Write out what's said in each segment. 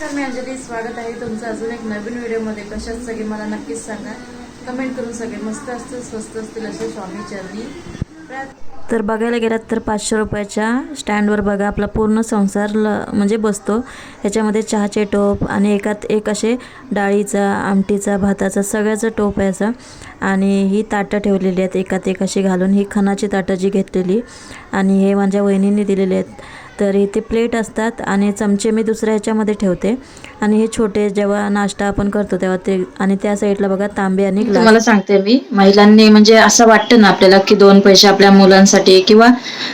नमस्कार मी अंजली. स्वागत आहे तुमचं अजून एक नवीन व्हिडिओमध्ये. कशाच सगळे मला नक्कीच सांगा. कमेंट करून सगळे मस्त असतील स्वस्त असतील असे स्वामी चरणी. तर बघायला गेलात तर पाचशे रुपयाच्या स्टँडवर बघा आपला पूर्ण संसार ल म्हणजे बसतो. ह्याच्यामध्ये चहाचे टोप आणि एकात एक असे डाळीचा आमटीचा भाताचा सगळ्याचं टोप आहे असं. आणि ही ताटं ठेवलेली आहेत एकात एक अशी घालून. ही खणाची ताटं जी घेतलेली. आणि हे माझ्या वहिनीने दिलेली आहेत. तर इथे प्लेट असतात आणि चमचे मी दुसऱ्या ह्याच्यामध्ये ठेवते. आणि हे छोटे जेव्हा नाश्ता आपण करतो तेव्हा ते आणि त्या साईडला बघा तांबे आणि तुम्हाला सांगते मी महिलांनी म्हणजे असं वाटतं ना आपल्याला की दोन पैसे आपल्या मुलांसाठी किंवा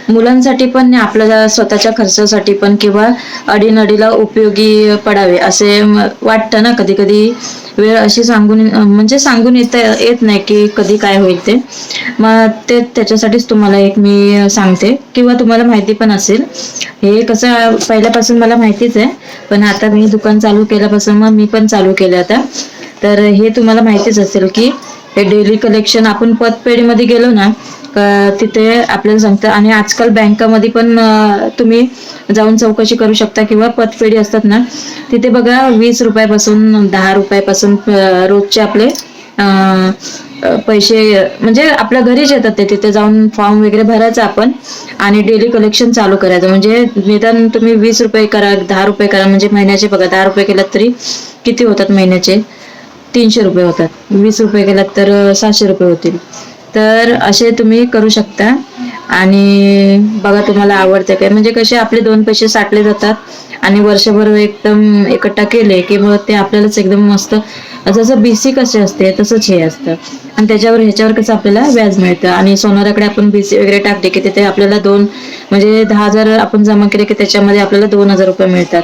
मुलांसाठी पण आपल्या स्वतःच्या खर्चासाठी पण किंवा अडीनडीला उपयोगी पडावे असे वाटतं ना कधी कधी वेळ अशी सांगून म्हणजे सांगून येत येत नाही की कधी काय होईल ते. मग ते त्याच्यासाठीच तुम्हाला एक मी सांगते किंवा तुम्हाला माहिती पण असेल. हे कसं पहिल्यापासून मला माहितीच आहे पण आता मी दुकान चालू केल्यापासून मग मी पण चालू केलं आता. तर हे तुम्हाला माहितीच असेल की हे डेली कलेक्शन आपण पतपेढीमध्ये गेलो ना तिथे आपल्याला सांगतं आणि आजकाल बँकामध्ये पण तुम्ही जाऊन चौकशी करू शकता किंवा पतपेढी असतात ना तिथे बघा वीस रुपयापासून दहा रुपयापासून रोजचे आपले पैसे म्हणजे आपल्या घरीच येतात ते तिथे जाऊन फॉर्म वगैरे भरायचा आपण आणि डेली कलेक्शन चालू करायचं. म्हणजे निदान तुम्ही वीस रुपये करा दहा रुपये करा म्हणजे महिन्याचे बघा दहा रुपये केलात तरी किती होतात महिन्याचे? तीनशे रुपये होतात. वीस रुपये केलात तर सहाशे रुपये होतील. तर असे तुम्ही करू शकता. आणि बघा तुम्हाला आवडते काय. म्हणजे कसे आपले दोन पैसे साठले जातात. आणि वर्षभर एकदम एकट्ठा केले की मग ते आपल्यालाच एकदम मस्त जसं बीसी कसे असते तसंच हे असतं. आणि त्याच्यावर ह्याच्यावर कसं आपल्याला व्याज मिळतं. आणि सोनाराकडे आपण बीसी वगैरे टाकले की तिथे आपल्याला दोन म्हणजे दहा हजार आपण जमा केले की त्याच्यामध्ये आपल्याला दोन हजार रुपये मिळतात.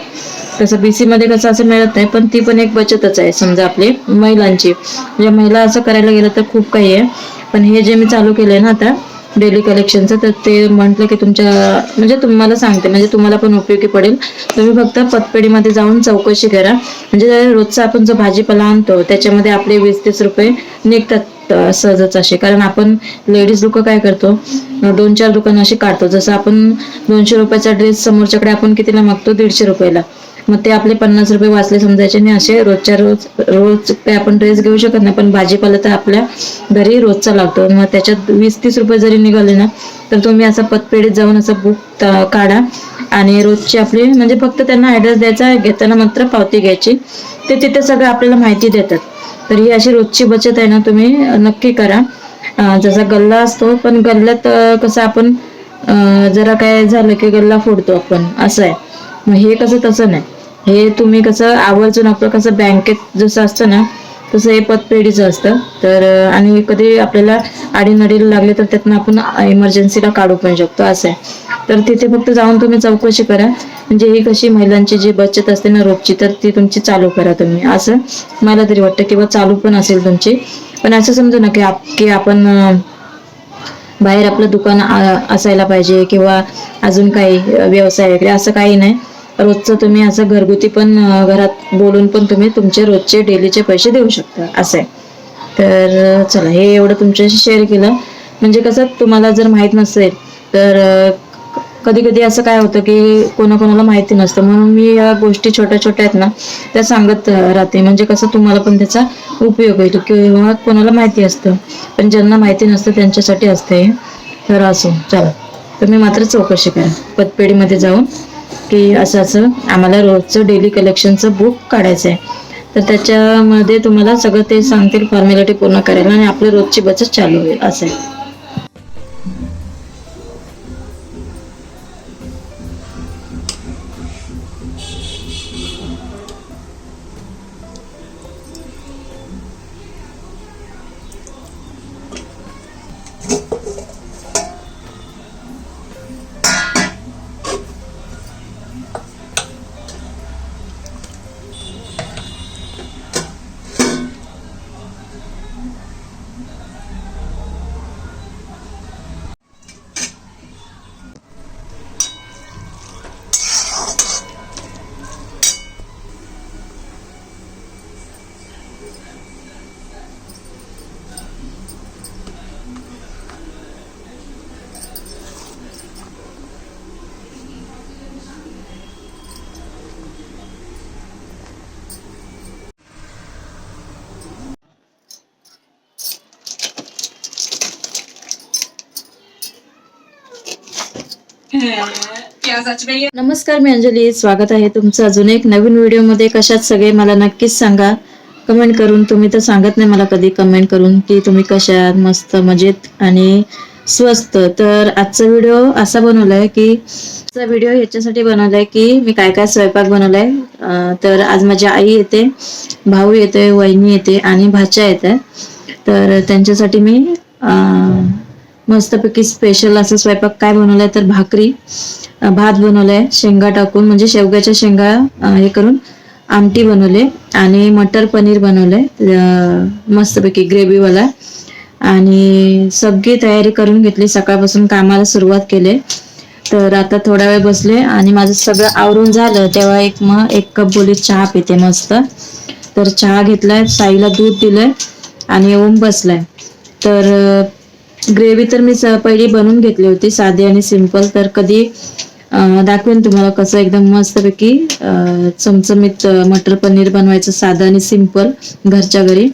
तसं बीसी मध्ये कसं असं मिळत नाही पण ती पण एक बचतच आहे. समजा आपली महिलांची. म्हणजे महिला असं करायला गेलं तर खूप काही आहे. पण हे जे मी चालू केलंय ना आता डेली कलेक्शनचं तर ते म्हटलं की तुमच्या म्हणजे तुम्हाला सांगते म्हणजे तुम्हाला पण उपयोगी पडेल. तुम्ही फक्त पतपेढीमध्ये जाऊन चौकशी करा. म्हणजे रोजचा आपण जो भाजीपाला आणतो त्याच्यामध्ये आपले वीस तीस रुपये निघतात सहजच असे. कारण आपण लेडीज लोक काय करतो दोन चार दुकानं अशी काढतो. जसं आपण दोनशे रुपयाचा ड्रेस समोरच्याकडे आपण कितीला मागतो? दीडशे रुपयाला. मग ते आपले पन्नास रुपये वाचले समजायचे आणि असे रोजच्या रोज रोज काही आपण ड्रेस घेऊ शकत नाही पण भाजीपाला तर आपल्या घरी रोजचा लागतो. मग त्याच्यात वीस तीस रुपये जरी निघाले ना तर तुम्ही असं पतपेढीत जाऊन असं बुक काढा. आणि रोजची आपली म्हणजे फक्त त्यांना ऍड्रेस द्यायचा घेताना मात्र पावती घ्यायची. ते तिथे सगळं आपल्याला माहिती देतात. तर ही अशी रोजची बचत आहे ना तुम्ही नक्की करा. जसा गल्ला असतो पण गल्ल्यात कसं आपण जरा काय झालं की गल्ला फोडतो आपण असं आहे. मग हे कसं तसं नाही. हे तुम्ही कसं आवर्जून आपलं कसं बँकेत जसं असतं ना तसं हे पतपेढीचं असतं. तर आणि कधी आपल्याला आडीनडीला लागले तर त्यातनं आपण इमर्जन्सीला काढू पण शकतो असं आहे. तर तिथे फक्त जाऊन तुम्ही चौकशी करा. म्हणजे ही कशी महिलांची जी बचत असते ना रोजची तर ती तुमची चालू करा तुम्ही असं मला तरी वाटतं. किंवा चालू पण असेल तुमची. पण असं समजू ना की आप की आपण बाहेर आपलं दुकान असायला पाहिजे किंवा अजून काही व्यवसाय वगैरे असं काही नाही. रोजचं तुम्ही असं घरगुती पण घरात बोलून पण तुम्ही तुमचे रोजचे डेलीचे पैसे देऊ शकता असं आहे. तर चला हे एवढं तुमच्याशी शेअर केलं. म्हणजे कसं तुम्हाला जर माहीत नसेल तर कधी कधी असं काय होतं की कोणाकोणाला माहिती नसतं. म्हणून मी या गोष्टी छोट्या छोट्या आहेत ना त्या सांगत राहते. म्हणजे कसं तुम्हाला पण त्याचा उपयोग होईल किंवा कोणाला माहिती असतं. पण ज्यांना माहिती नसतं त्यांच्यासाठी असते हे. तर असो चला. तुम्ही मात्र चौकशी करा. पतपेढीमध्ये जाऊन की असं असं आम्हाला रोजचं डेली कलेक्शनचं बुक काढायचं आहे तर त्याच्यामध्ये तुम्हाला सगळं ते सांगतील फॉर्मॅलिटी पूर्ण करायला आणि आपली रोजची बचत चालू होईल असं आहे. नमस्कार मी अंजली. स्वागत आहे तुमचं अजून एक नवीन व्हिडिओमध्ये. कशात सगळे मला नक्कीच सांगा. कमेंट करून. तुम्ही तर सांगत नाही मला कधी कमेंट करून की तुम्ही कशात मस्त मजेत आणि स्वस्त. तर आजचा व्हिडिओ असा बनवलाय की आजचा व्हिडिओ ह्याच्यासाठी बनवलाय की मी काय काय स्वयंपाक बनवलाय. आहे तर आज माझी आई येते भाऊ येते वहिनी येते आणि भाच्या येत आहे तर त्यांच्यासाठी मी मस्तपैकी स्पेशल असं स्वयंपाक काय बनवलाय तर भाकरी भात बनवलाय शेंगा टाकून म्हणजे शेवग्याच्या शेंगा हे करून आमटी बनवले आणि मटर पनीर बनवलंय मस्तपैकी ग्रेव्हीवाला. आणि सगळी तयारी करून घेतली सकाळपासून कामाला सुरुवात केली. तर आता थोडा वेळ बसले आणि माझं सगळं आवरून झालं तेव्हा एक मग एक कप बोली चहा पिते मस्त. तर चहा घेतलाय साईला दूध दिलंय आणि ओम बसलाय. तर ग्रेव्ही तर मी पहिली बनवून घेतली होती साधी आणि सिंपल तर कधी दाखवेन तुम्हाला कसं एकदम मस्तपैकी चमचमीत मटर पनीर बनवायचं साधं आणि सिंपल घरच्या घरी.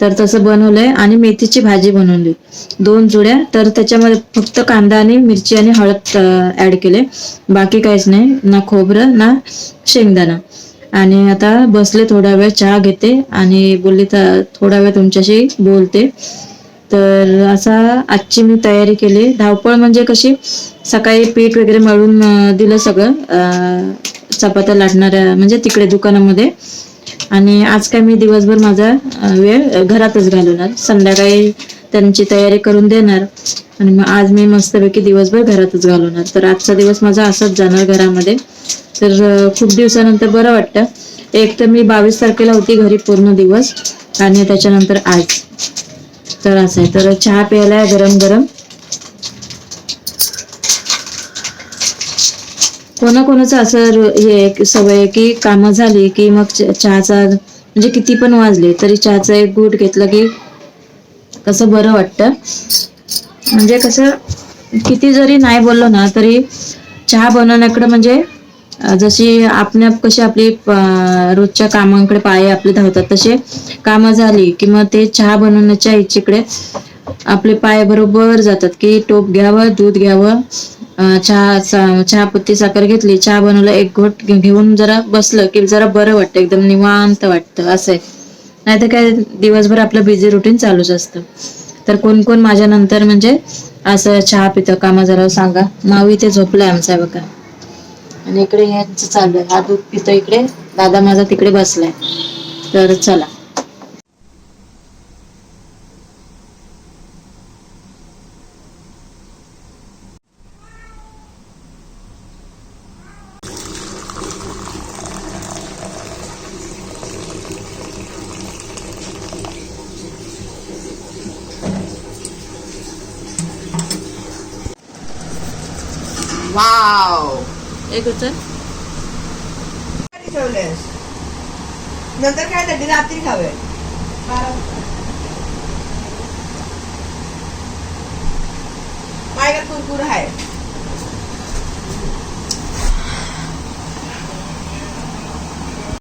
तर तसं बनवलंय आणि मेथीची भाजी बनवली. दोन जुड्या तर त्याच्यामध्ये फक्त कांदा आणि मिरची आणि हळद ऍड केले. बाकी काहीच नाही ना खोबरं ना शेंगदाणा. आणि आता बसले थोडा वेळ चहा घेते आणि बोलली तर थोडा वेळ तुमच्याशी बोलते. तर असा आजची मी तयारी केली. धावपळ म्हणजे कशी? सकाळी पीठ वगैरे मळून दिलं सगळं. चपात्या लाटणाऱ्या म्हणजे तिकडे दुकानामध्ये. आणि आज काय मी दिवसभर माझा वेळ घरातच घालवणार. संध्याकाळी त्यांची तयारी करून देणार. आणि मग आज मी मस्तपैकी दिवसभर घरातच घालवणार. तर आजचा दिवस माझा असाच जाणार घरामध्ये. तर खूप दिवसानंतर बरं वाटतं. एक तर मी बावीस तारखेला होती घरी पूर्ण दिवस. आणि त्याच्यानंतर आज. तर असं आहे. तर चहा प्यायला आहे गरम गरम. कोणाकोणाचं असं हे सवय आहे की कामं झाली की मग चहाचा म्हणजे किती पण वाजले तरी चहाचा एक घूट घेतलं की कसं बरं वाटतं. म्हणजे कसं किती जरी नाही बोललो ना तरी चहा बनवण्याकडे म्हणजे जशी आपण कशी आपली रोजच्या कामांकडे पाय आपले धावतात तसे कामं झाली की मग ते चहा बनवण्याच्या इच्छेकडे आपले पाय बरोबर जातात की टोप घ्यावं दूध घ्यावं चहा चहापत्ती साखर घेतली चहा बनवला एक घोट घेऊन जरा बसलं की जरा बरं वाटतं एकदम निवांत वाटतं असं आहे. नाही तर काय दिवसभर आपलं बिझी रुटीन चालूच असतं. तर कोण कोण माझ्या नंतर म्हणजे असं चहा पितं कामा जरा सांगा. मावी इथे झोपलाय आमचा बघा. आणि इकडे ह्यांचं चालू आहे. हा दूध पितो इकडे. दादा माझा तिकडे बसलाय. तर चला. एक उचल. ठेवलेस नंतर काय झाली रात्री खावे. माझ्याकडे कुरकुर आहे?